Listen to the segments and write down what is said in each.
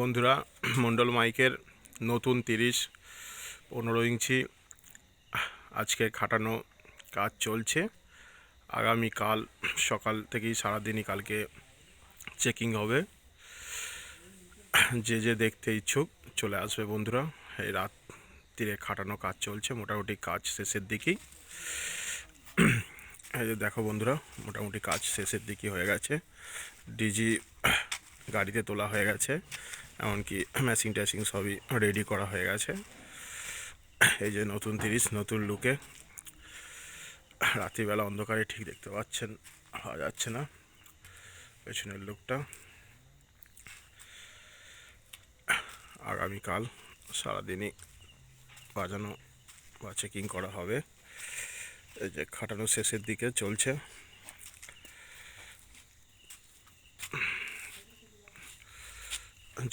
বন্ধুরা মন্ডল মাইকের নতুন তিরিশ, পনেরো ইঞ্চি আজকে খাটানো কাজ চলছে। আগামীকাল সকাল থেকেই সারাদিনই কালকে চেকিং হবে। যে যে দেখতে ইচ্ছুক চলে আসবে বন্ধুরা। এই রাত তীরে খাটানো কাজ চলছে, মোটামুটি কাজ শেষের দিকেই। এই যে দেখো বন্ধুরা, মোটামুটি কাজ শেষের দিকে হয়ে গেছে। ডিজি গাড়িতে তোলা হয়ে গেছে, এমনকি ম্যাচিং ট্যাচিং সবই রেডি করা হয়ে গেছে। এই যে নতুন তিরিশ, নতুন লুকে রাত্রিবেলা অন্ধকারে ঠিক দেখতে পাচ্ছেন পাওয়া যাচ্ছে না পেছনের লুকটা আগামীকাল সারাদিনই বাজানো বা চেকিং করা হবে। এই যে খাটানো শেষের দিকে চলছে।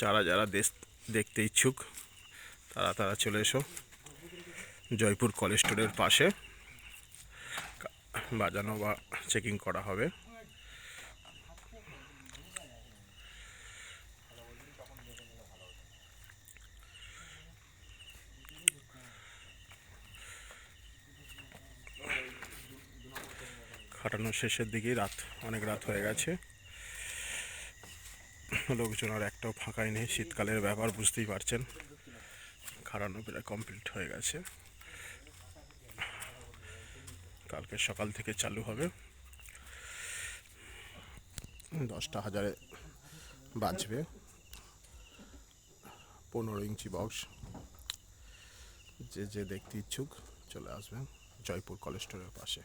যারা যারা দেশ দেখতে ইচ্ছুক, তারা তারা চলে এসো জয়পুর কলেজ স্টোরের পাশে। বাজানো বা চেকিং করা হবে। খাটানোর শেষের দিকেই রাত, অনেক রাত হয়ে গেছে। লোকজন আর একটাও ফাঁকাই নেই। শীতকালের ব্যাপার বুঝতেই পারছেন। খাড়ানো প্রায় কমপ্লিট হয়ে গেছে। কালকে সকাল থেকে চালু হবে। দশটা হাজারে বাজবে। পনেরো ইঞ্চি বক্স যে যে দেখতে ইচ্ছুক চলে আসবেন জয়পুর কলেজ স্টোরের পাশে।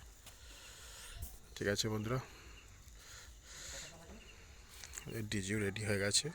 ঠিক আছে বন্ধুরা ডিজিও রেডি হয়ে গেছে।